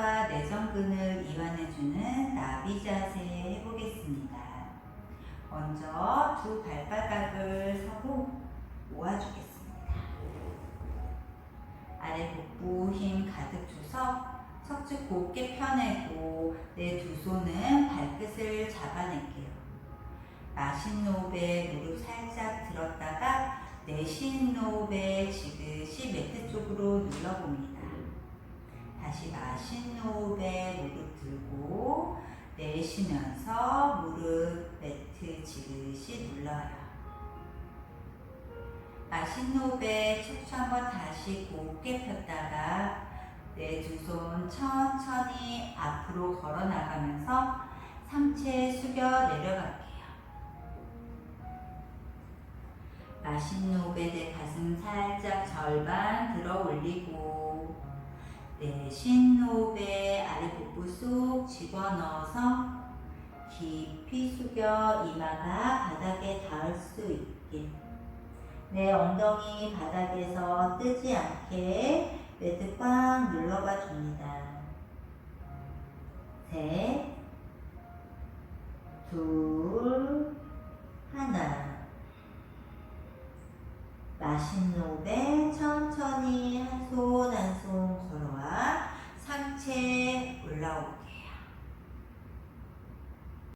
척추와 내전근을 이완해주는 나비 자세 해보겠습니다. 먼저 두 발바닥을 서고 모아주겠습니다. 아래 복부 힘 가득 줘서 척추 곧게 펴내고 내 두 손은 발끝을 잡아낼게요. 마신노배 무릎 살짝 들었다가 내신노배 지그시 매트 쪽으로 눌러봅니다. 내쉬면서 무릎 매트 지그시 눌러요. 마신노배 척추 한번 다시 곧게 폈다가 내 두 손 천천히 앞으로 걸어 나가면서 상체 숙여 내려갈게요. 마신노배 내 가슴 살짝 절반 들어 올리고 내신노배 아래 복부 쏙 집어넣어서 깊이 숙여 이마가 바닥에 닿을 수 있게 내 엉덩이 바닥에서 뜨지 않게 매트 꽉 눌러봐 줍니다. 셋, 둘, 하나. 맛있는 호흡에 Blau,